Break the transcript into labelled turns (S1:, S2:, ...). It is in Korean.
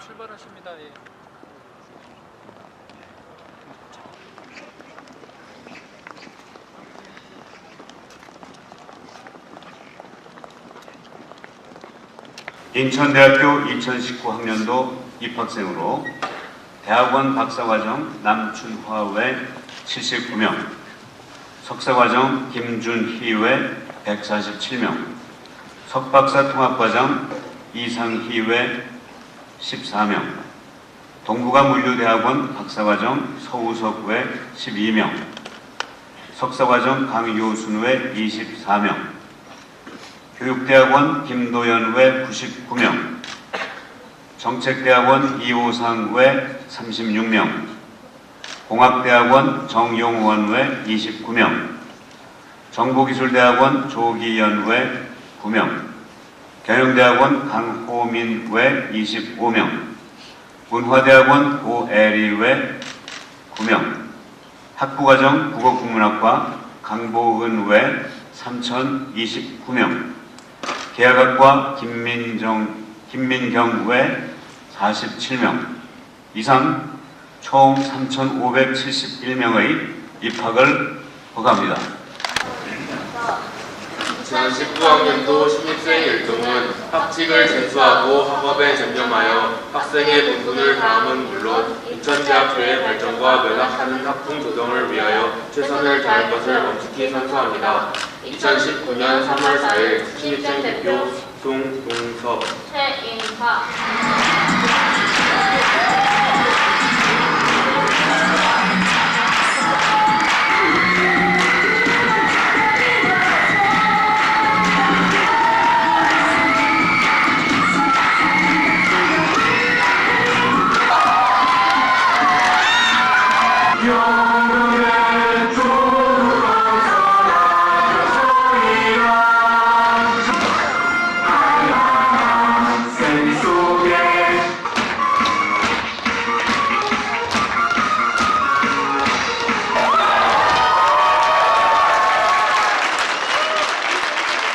S1: 출발하십니다. 예.
S2: 인천대학교 2019학년도 입학생으로 대학원 박사과정 남춘화외 79명, 석사과정 김준희외 147명, 석박사 통합과정 이상희외 14명, 동부가 물류대학원 박사과정 서우석외 12명, 석사과정 강효순외 24명, 교육대학원 김도연외 99명, 정책대학원 이호상외 36명, 공학대학원 정용원외 29명, 정보기술대학원 조기연외 9명, 경영대학원 강호민 외 25명, 문화대학원 고애리 외 9명, 학부과정 국어국문학과 강보은 외 3029명, 계약학과 김민정, 김민경 외 47명 이상 총 3,571명의 입학을 허가합니다.
S3: 2019학년도 신입생 1등은 학칙을 준수하고 학업에 전념하여 학생의 본분을 다함은 물론 인천대학교의 발전과 면학하는 학풍 조성을 위하여 최선을 다할 것을 엄숙히 선서합니다. 2019년 3월 4일 신입생 대표 송동섭
S4: 최인화